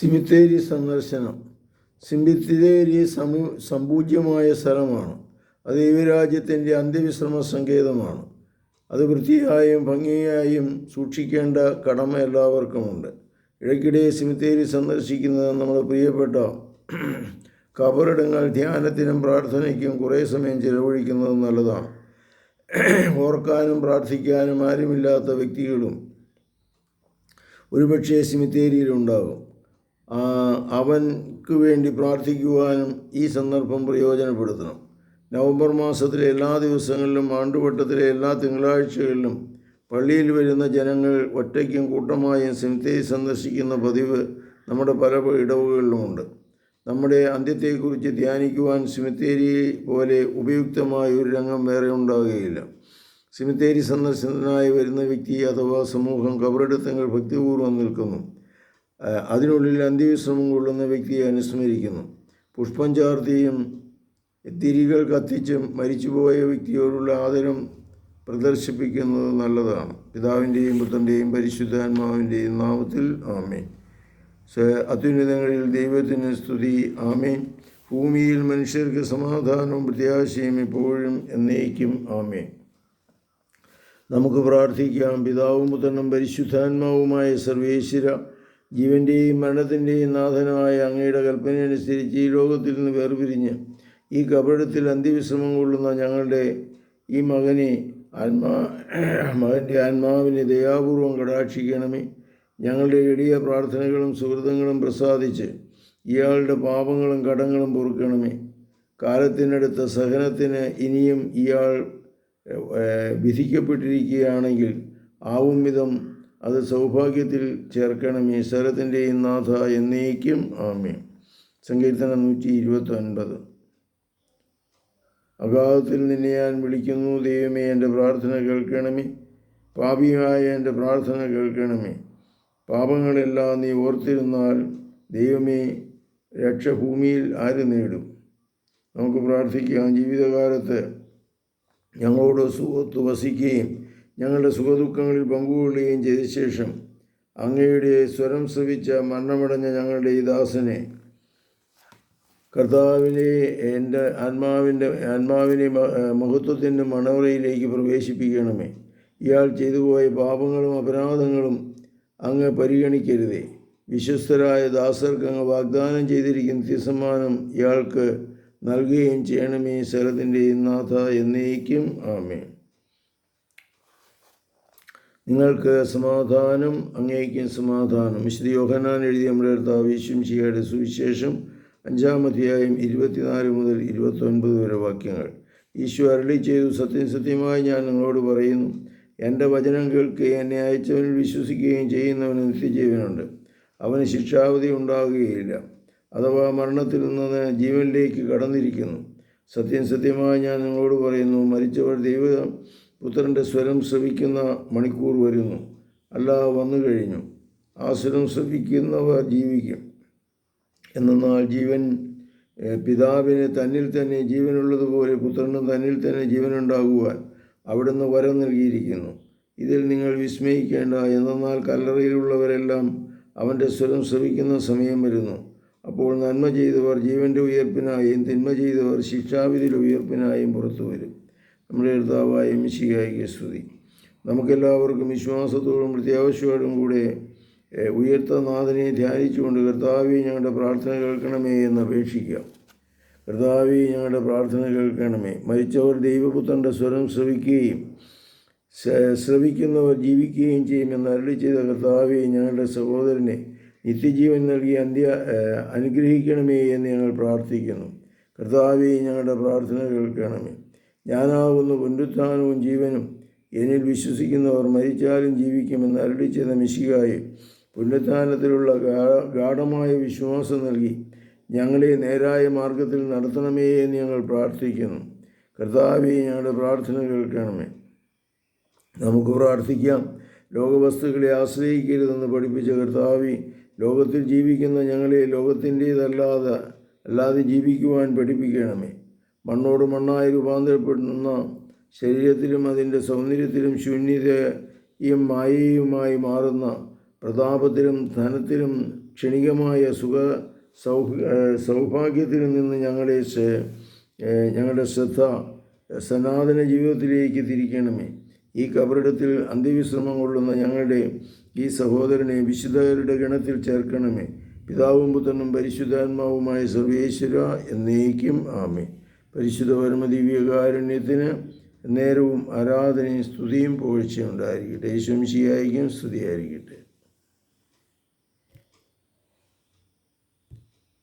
സിമിത്തേരി സന്ദർശനം. സിമിത്തേരി സമു സമ്പൂജ്യമായ സ്ഥലമാണ്. അത് ദൈവരാജ്യത്തിന്റെ അന്ത്യവിശ്രമ സങ്കേതമാണ്. അത് വൃത്തിയായും ഭംഗിയായും സൂക്ഷിക്കേണ്ട കടമ എല്ലാവർക്കുമുണ്ട്. ഇടയ്ക്കിടെ സിമിത്തേരി സന്ദർശിക്കുന്നത് നമ്മുടെ പ്രിയപ്പെട്ട കബറിടങ്ങൾ ധ്യാനത്തിനും പ്രാർത്ഥനയ്ക്കും കുറേ സമയം ചിലവഴിക്കുന്നത് നല്ലതാണ്. ഓർക്കാനും പ്രാർത്ഥിക്കാനും ആരുമില്ലാത്ത വ്യക്തികളും ഒരുപക്ഷേ സിമിത്തേരിയിലുണ്ടാകും. അവൻക്ക് വേണ്ടി പ്രാർത്ഥിക്കുവാനും ഈ സന്ദർഭം പ്രയോജനപ്പെടുത്തണം. നവംബർ മാസത്തിലെ എല്ലാ ദിവസങ്ങളിലും ആണ്ടുവട്ടത്തിലെ എല്ലാ തിങ്കളാഴ്ചകളിലും പള്ളിയിൽ വരുന്ന ജനങ്ങൾ ഒറ്റയ്ക്കും കൂട്ടമായും സിമിത്തേരി സന്ദർശിക്കുന്ന പതിവ് നമ്മുടെ പല ഇടവുകളിലുമുണ്ട്. നമ്മുടെ അന്ത്യത്തെക്കുറിച്ച് ധ്യാനിക്കുവാൻ സിമിത്തേരി പോലെ ഉപയുക്തമായ ഒരു രംഗം വേറെ ഉണ്ടാകുകയില്ല. സിമിത്തേരി സന്ദർശനത്തിനായി വരുന്ന വ്യക്തി അഥവാ സമൂഹം കബറെടുത്തങ്ങൾ ഭക്തിപൂർവം നിൽക്കുന്നു. അതിനുള്ളിൽ അന്ത്യവിശ്രമം കൊള്ളുന്ന വ്യക്തിയെ അനുസ്മരിക്കുന്നു. പുഷ്പം ചാർത്തിയും തിരികൾ കത്തിച്ചും മരിച്ചുപോയ വ്യക്തിയോടുള്ള ആദരം പ്രദർശിപ്പിക്കുന്നത് നല്ലതാണ്. പിതാവിന്റെയും പുത്രന്റെയും പരിശുദ്ധാത്മാവിന്റെയും നാമത്തിൽ ആമേൻ. അത്യുന്നതങ്ങളിൽ ദൈവത്തിന് സ്തുതി ആമേൻ. ഭൂമിയിൽ മനുഷ്യർക്ക് സമാധാനവും പ്രത്യാശയും എപ്പോഴും എന്നേക്കും ആമേൻ. നമുക്ക് പ്രാർത്ഥിക്കാം. പിതാവും പുത്രനും പരിശുദ്ധാത്മാവുമായ സർവേശ്വര ജീവന്റെയും മരണത്തിന്റെയും നാഥനായ അങ്ങയുടെ കൽപ്പനയനുസരിച്ച് ഈ ലോകത്തിൽ നിന്ന് വേർപിരിഞ്ഞ് ഈ കപടത്തിൽ അന്ത്യവിശ്രമം കൊള്ളുന്ന ഞങ്ങളുടെ ഈ മകനെ ആത്മാ മകന്റെ ആത്മാവിനെ ദയാപൂർവം കടാക്ഷിക്കണമേ. ഞങ്ങളുടെ എളിയ പ്രാർത്ഥനകളും സുഹൃത്തുക്കളും പ്രസാദിച്ച് ഇയാളുടെ പാപങ്ങളും കടങ്ങളും പൊറുക്കണമേ. കാലത്തിനടുത്ത സഹനത്തിന് ഇനിയും ഇയാൾ വിധിക്കപ്പെട്ടിരിക്കുകയാണെങ്കിൽ ആവും വിധം അത് സൗഭാഗ്യത്തിൽ ചേർക്കണം. ഈശ്വരത്തിന്റെയും നാഥ എന്നേക്കും ആമേ സങ്കീർത്തനം നൂറ്റി ഇരുപത്തി ഒൻപത് അഗാധത്തിൽ നിന്നെ ഞാൻ വിളിക്കുന്നു. ദൈവമേ എന്റെ പ്രാർത്ഥന കേൾക്കണമേ. പാപിയായ എന്റെ പ്രാർത്ഥന കേൾക്കണമേ. പാപങ്ങളെല്ലാം നീ ഓർത്തിരുന്നാൽ ദൈവമേ രക്ഷഭൂമിയിൽ ആര് നേടും? നമുക്ക് പ്രാർത്ഥിക്കാം. ജീവിതകാലത്ത് ഞങ്ങളോട് സുഖത്ത് വസിക്കുകയും ഞങ്ങളുടെ സുഖദുഃഖങ്ങളിൽ പങ്കുകൊള്ളുകയും ചെയ്ത ശേഷം അങ്ങയുടെ സ്വരം ശ്രവിച്ച മരണമടഞ്ഞ ഞങ്ങളുടെ ഈ ദാസനെ കർത്താവിനെ എന്റെ ആത്മാവിന്റെ ആത്മാവിനെ മഹത്വത്തിന്റെ മണവറയിലേക്ക് പ്രവേശിപ്പിക്കണമേ. ഇയാൾ ചെയ്തു പോയ പാപങ്ങളും അപരാധങ്ങളും അങ്ങ് പരിഗണിക്കരുതേ. വിശ്വസ്തരായ ദാസർക്ക് അങ്ങ് വാഗ്ദാനം ചെയ്തിരിക്കുന്ന തിസമാനം ഇയാൾക്ക് നൽകുകയും ചെയ്യണമേ. ശരത്തിന്റെ നാഥ എന്നേക്കും. ആമേ നിങ്ങൾക്ക് സമാധാനം അങ്ങേക്ക് സമാധാനം. വിശുദ്ധ യോഹനാൻ എഴുതിയ നമ്മുടെ കർത്താവ് യേശുംശിയുടെ സുവിശേഷം അഞ്ചാം അധ്യായം ഇരുപത്തിനാല് മുതൽ ഇരുപത്തൊൻപത് വരെ വാക്യങ്ങൾ. ഈശോ അരളി ചെയ്തു സത്യം സത്യമായി ഞാൻ നിങ്ങളോട് പറയുന്നു എന്റെ വചനം കേൾക്കുകയും എന്നെ അയച്ചവനിൽ വിശ്വസിക്കുകയും ചെയ്യുന്നവന് നിത്യജീവനുണ്ട്. അവന് ശിക്ഷാവധി ഉണ്ടാകുകയില്ല. അഥവാ മരണത്തിൽ നിന്ന് ജീവനിലേക്ക് കടന്നിരിക്കുന്നു. സത്യം സത്യമായി ഞാൻ നിങ്ങളോട് പറയുന്നു മരിച്ചവർ ദൈവ പുത്രന്റെ സ്വരം ശ്രവിക്കുന്ന മണിക്കൂർ വരുന്നു. അല്ല വന്നു കഴിഞ്ഞു. ആ സ്വരം ശ്രവിക്കുന്നവർ ജീവിക്കും. എന്നാൽ ജീവൻ പിതാവിന് തന്നിൽ തന്നെ ജീവനുള്ളതുപോലെ പുത്രനും തന്നിൽ തന്നെ ജീവനുണ്ടാകുവാൻ അവിടുന്ന് വരം നൽകിയിരിക്കുന്നു. ഇതിൽ നിങ്ങൾ വിസ്മയിക്കേണ്ട എന്നാൽ കല്ലറയിലുള്ളവരെല്ലാം അവന്റെ സ്വരം ശ്രവിക്കുന്ന സമയം വരുന്നു. അപ്പോൾ നന്മ ചെയ്തവർ ജീവന്റെ ഉയർപ്പിനായും തിന്മ ചെയ്തവർ ശിക്ഷാവിധിയിൽ ഉയർപ്പിനായും പുറത്തു വരും. നമ്മുടെ എഴുതാവായ മിശികായിക്ക് സ്തുതി. നമുക്കെല്ലാവർക്കും വിശ്വാസത്തോടും പ്രത്യാവശ്യത്തോടും കൂടെ ഉയർത്ത നാഥനെ ധ്യാനിച്ചുകൊണ്ട് കർത്താവെ ഞങ്ങളുടെ പ്രാർത്ഥന കേൾക്കണമേ എന്ന് അപേക്ഷിക്കാം. കർത്താവെ ഞങ്ങളുടെ പ്രാർത്ഥന കേൾക്കണമേ. മരിച്ചവർ ദൈവപുത്രന്റെ സ്വരം ശ്രവിക്കുകയും ശ്രവിക്കുന്നവർ ജീവിക്കുകയും ചെയ്യുമെന്ന് അരളി ചെയ്ത കർത്താവെ ഞങ്ങളുടെ സഹോദരനെ നിത്യജീവൻ നൽകി അന്ത്യ അനുഗ്രഹിക്കണമേ എന്ന് ഞങ്ങൾ പ്രാർത്ഥിക്കുന്നു. കർത്താവെ ഞങ്ങളുടെ പ്രാർത്ഥന കേൾക്കണമേ. ഞാനാകുന്നു പുനരുത്ഥാനവും ജീവനും. എന്നിൽ വിശ്വസിക്കുന്നവർ മരിച്ചാലും ജീവിക്കുമെന്ന് അരളി മിശികായി പുനരുത്ഥാനത്തിലുള്ള ഗാഢമായ വിശ്വാസം നൽകി. ഞങ്ങളെ നേരായ മാർഗത്തിൽ നടത്തണമേ എന്ന് ഞങ്ങൾ പ്രാർത്ഥിക്കുന്നു. കർത്താവെ ഞങ്ങളുടെ പ്രാർത്ഥന കേൾക്കണമേ. നമുക്ക് പ്രാർത്ഥിക്കാം. ലോകവസ്തുക്കളെ ആശ്രയിക്കരുതെന്ന് പഠിപ്പിച്ച കർത്താവി ലോകത്തിൽ ജീവിക്കുന്ന ഞങ്ങളെ ലോകത്തിന്റേതല്ലാതെ അല്ലാതെ ജീവിക്കുവാൻ പഠിപ്പിക്കണമേ. മണ്ണോട് മണ്ണായി രൂപാന്തരപ്പെടുന്ന ശരീരത്തിലും അതിന്റെ സൗന്ദര്യത്തിലും ശൂന്യതയും മായയുമായി മാറുന്ന പ്രതാപത്തിലും ധനത്തിലും ക്ഷണികമായ സുഖ സൗഭാഗ്യത്തിൽ നിന്ന് ഞങ്ങളെ ഞങ്ങളുടെ ശ്രദ്ധ സനാതന ജീവിതത്തിലേക്ക് തിരിക്കണമേ. ഈ കബറിടത്തിൽ അന്ത്യവിശ്രമം കൊള്ളുന്ന ഞങ്ങളുടെ ഈ സഹോദരനെ വിശുദ്ധരുടെ ഗണത്തിൽ ചേർക്കണമേ. പിതാവും പുത്രനും പരിശുദ്ധാത്മാവുമായ സർവേശ്വര എന്നേക്കും ആമേ പരിശുദ്ധ പരമദിവ്യകാരുണ്യത്തിന് നേരവും ആരാധനയും സ്തുതിയും പോഴ്ചയുണ്ടായിരിക്കട്ടെ യേശുംശിയായിരിക്കും സ്തുതിയായിരിക്കട്ടെ.